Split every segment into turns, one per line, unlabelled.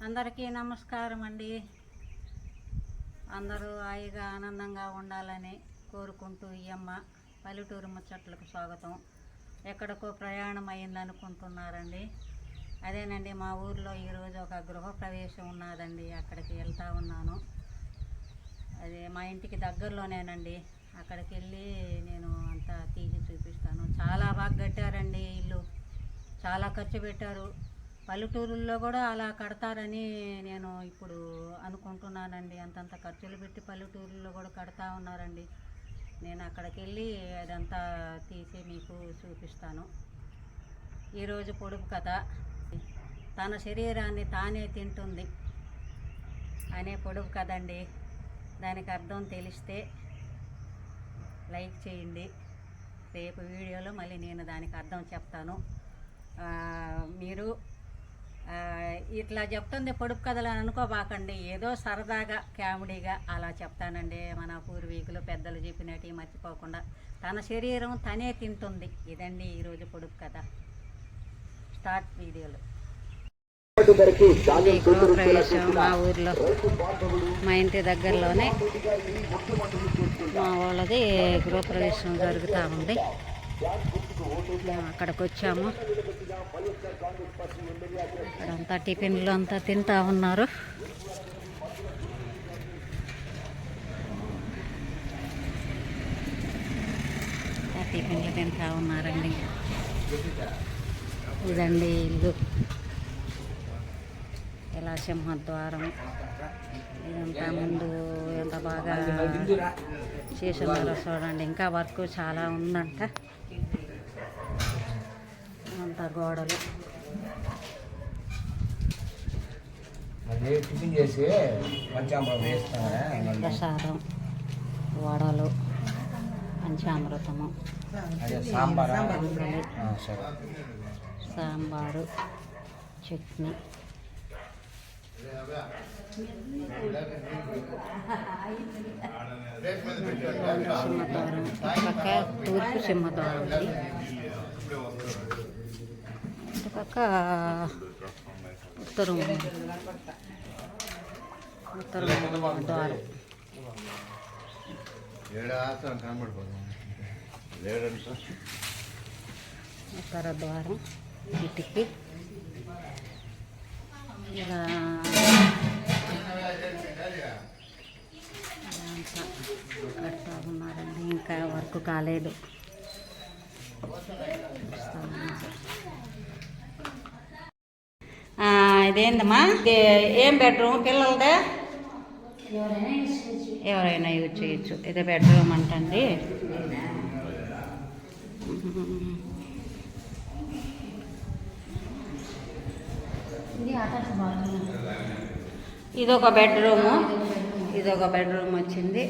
అందరికీ నమస్కారం అండి. అందరూ హాయిగా ఆనందంగా ఉండాలని కోరుకుంటూ ఈ అమ్మ పల్లెటూరు ముచ్చట్లకు స్వాగతం. ఎక్కడికో ప్రయాణం అయింది అనుకుంటున్నారండి అదేనండి మా ఊర్లో ఈరోజు ఒక గృహప్రవేశం ఉన్నదండి. అక్కడికి వెళ్తా ఉన్నాను. అదే మా ఇంటికి దగ్గరలోనేనండి. అక్కడికి వెళ్ళి నేను అంతా తీసి చూపిస్తాను. చాలా బాగా కట్టారండి ఇల్లు. చాలా ఖర్చు పెట్టారు. పల్లెటూరుల్లో కూడా అలా కడతారని నేను ఇప్పుడు అనుకుంటున్నానండి. అంతంత ఖర్చులు పెట్టి పల్లెటూరుల్లో కూడా కడతా ఉన్నారండి. నేను అక్కడికి వెళ్ళి అదంతా తీసి మీకు చూపిస్తాను. ఈరోజు పొడుపు కథ. తన శరీరాన్ని తానే తింటుంది అనే పొడుపు కదండి దానికి అర్థం తెలిస్తే లైక్ చేయండి. రేపు వీడియోలో మళ్ళీ నేను దానికి అర్థం చెప్తాను. మీరు ఇట్లా చెప్తుంది పొడుపు కథలు అని అనుకోబాకండి ఏదో సరదాగా కామెడీగా అలా చెప్తానండి మన పూర్వీకులు పెద్దలు చెప్పినట్టు మర్చిపోకుండా తన శరీరం తనే తింటుంది ఇదండి ఈరోజు పొడుపు కథ స్టార్ట్ వీడియోలో గృహప్రవేశం మా ఊర్లో మా ఇంటి దగ్గరలోనే మా వాళ్ళది గృహప్రవేశం జరుగుతూ ఉంది అక్కడికి వచ్చాము ఇక్కడంతా టిఫిన్లు అంతా తింటా ఉన్నారు. టిఫిన్లు తింటా ఉన్నారండి. ఇదండి ఇల్లు. ఇలా సింహద్వారం. ఇదంతా ముందు ఎంత బాగా చేసినారో చూడండి. ఇంకా వర్క్ చాలా ఉందంట. అంతా గోడలు. ప్రసాదం వడలు పంచామృతము
సాంబార్
చట్నీ. పక్క తూర్పు సింహద్వారం ఇది ఇటు పక్క ఉత్తరం ఉత్తరం ద్వారం ఉత్తర ద్వారం ఇటుకి ఇలా రాలేదు. ఆ, ఇదేందమ్మా? ఏం బెడ్రూమ్ పిల్లలదే? ఎవరైనా యూజ్ చేయొచ్చు. ఇది బెడ్రూమ్ అంటండి. ఇది ఒక బెడ్రూము. ఇది ఒక బెడ్రూమ్ వచ్చింది.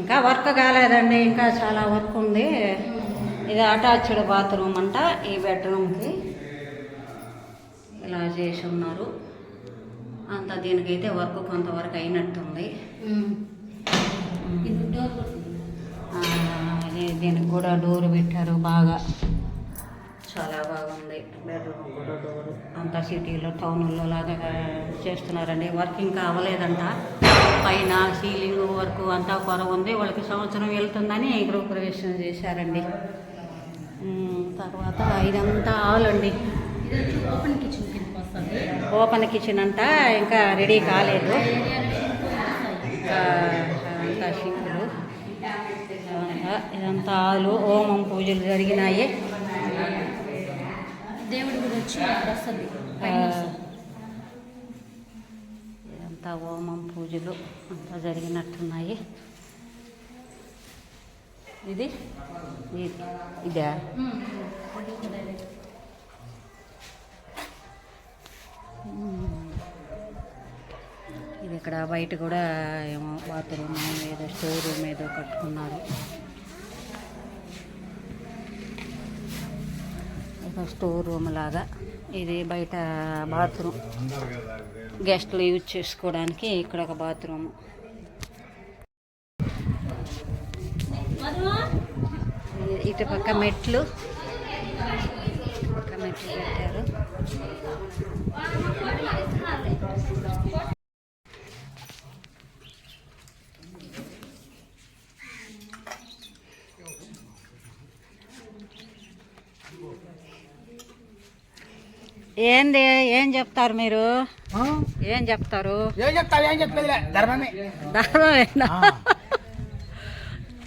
ఇంకా వర్క్ కాలేదండి ఇంకా చాలా వర్క్ ఉంది. ఇది అటాచ్డ్ బాత్రూమ్ అంట ఈ బెడ్రూమ్కి. ఇలా చేసి ఉన్నారు. అంత దీనికైతే వర్క్ కొంతవరకు అయినట్టుంది. దీనికి కూడా డోర్ పెట్టారు బాగా. చాలా బాగుంది. బెడ్రూమ్ కూడా డోరు అంతా సిటీలో టౌన్లో లాగా చేస్తున్నారండి. వర్క్ ఇంకా అవ్వలేదంట పైన సీలింగ్ వర్క్ అంతా కొర ఉంది. వాళ్ళకి సంవత్సరం వెళ్తుందని గృహప్రవేశం చేశారండి. తర్వాత ఇదంతా హాల్ అండి
ఓపెన్ కిచెన్
ఓపెన్ కిచెన్ అంట ఇంకా రెడీ కాలేదు. ఇంకా షింకులు ఇదంతా హాలు హోమం పూజలు జరిగినాయి.
దేవుడి గుడి వచ్చి వస్తుంది.
ఇదంతా హోమం పూజలు అంతా జరిగినట్టున్నాయి. ఇది? ఇదా. ఇది? ఇక్కడ బయట కూడా ఏమో బాత్రూమ్ ఏదో స్టోర్ రూమ్ ఏదో కట్టుకున్నారు. స్టోర్ రూమ్ లాగా. ఇది బయట బాత్రూమ్. గెస్ట్లు యూజ్ చేసుకోవడానికి ఇక్కడ ఒక బాత్రూమ్. ఇటు పక్క మెట్లు. పక్క మెట్లు పెట్టారు. ఏంది? ఏం చెప్తారు మీరు? ఏం చెప్తారు?
ఏం ఏం ధర్మమే.
ధర్మమేనా?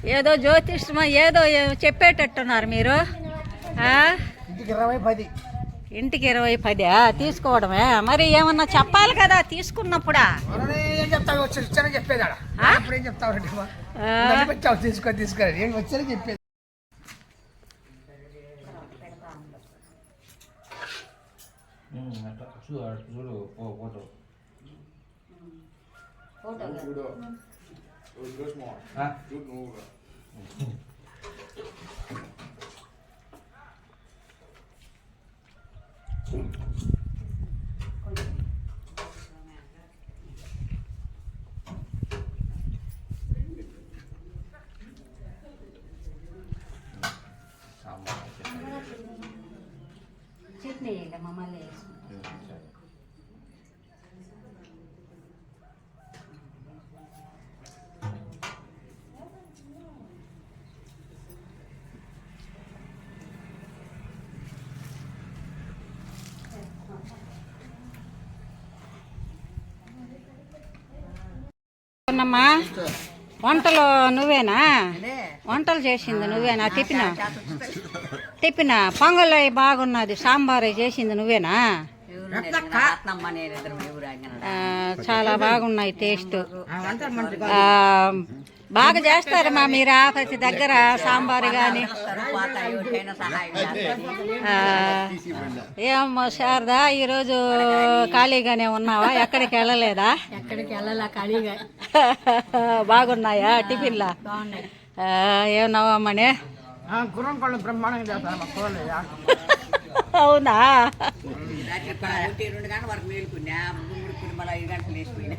ఏదో జ్యోతిష్మా ఏదో ఏ- చెప్పేటట్టున్నారు మీరు?
ఇంటికి ఇరవై పది.
ఇంటికి ఇరవై పదా? తీసుకోవడమే. మరి ఏమన్నా చెప్పాలి కదా తీసుకున్నప్పుడా?
ఏం చెప్తావు వచ్చి వచ్చానని చెప్పేది. ఆడ
ఆ?
ఇప్పుడు ఏం చెప్తావు రెడ్డి
ఆ?
పెట్టావు తీసుకో తీసుకురా ఏం వచ్చానని చెప్పేది చూడు ఫోటో
చట్నీ మమ్మల్ని అమ్మా వంటలు నువ్వేనా? వంటలు చేసింది నువ్వేనా? టిఫిన్ టిఫిన్ పొంగల్ అయి బాగున్నది సాంబార్ అయి చేసింది నువ్వేనా? చాలా బాగున్నాయి టేస్ట్. ఆ, బాగా చేస్తారమ్మా మీరు ఆఫీస్ దగ్గర సాంబార్ కానీ ఏమో శారదా ఈరోజు ఖాళీగానే ఉన్నావా? ఎక్కడికి వెళ్ళలేదా?
ఎక్కడికి వెళ్ళాలా ఖాళీగా?
బాగున్నాయా టిఫిన్లా?
మా కూరలు
అవునా
రెండు గంటల వరకు మేలుకున్నా గంటలు వేసిపోయినా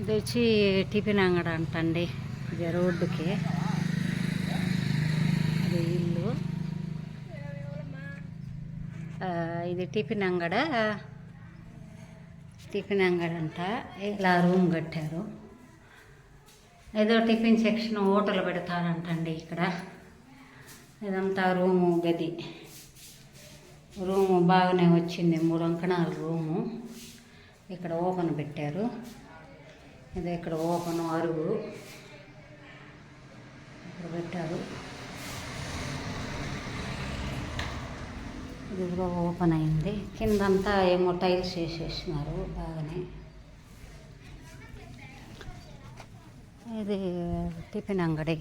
ఇది వచ్చి టిఫిన్ అంగడ అంటండి. ఇది రోడ్డుకి. ఇది ఇల్లు. ఇది టిఫిన్ అంగడ. టిఫిన్ అంగడ అంట ఇలా రూమ్ కట్టారు. ఏదో టిఫిన్ సెక్షన్ హోటల్ పెడతారంటండి ఇక్కడ. ఇదంతా రూము గది. రూము బాగానే వచ్చింది మూడు అంకణాల రూము. ఇక్కడ ఓపెన్ పెట్టారు. ఇది ఇక్కడ ఓపెన్ అరుగు. ఇక్కడ పెట్టారు. ఇదిగో ఓపెన్ అయింది. కిందంతా ఏమో టైల్స్ వేసేసినారు బాగానే. ఇది టిఫిన్ అంగడి.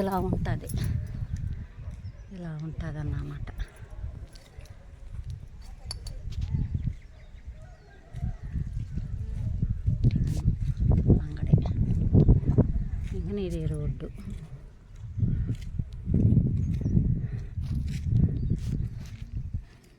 ఇలా ఉంటుంది. ఇలా ఉంటుంది అన్నమాట అంగడి. ఇంకా ఇది రోడ్డు.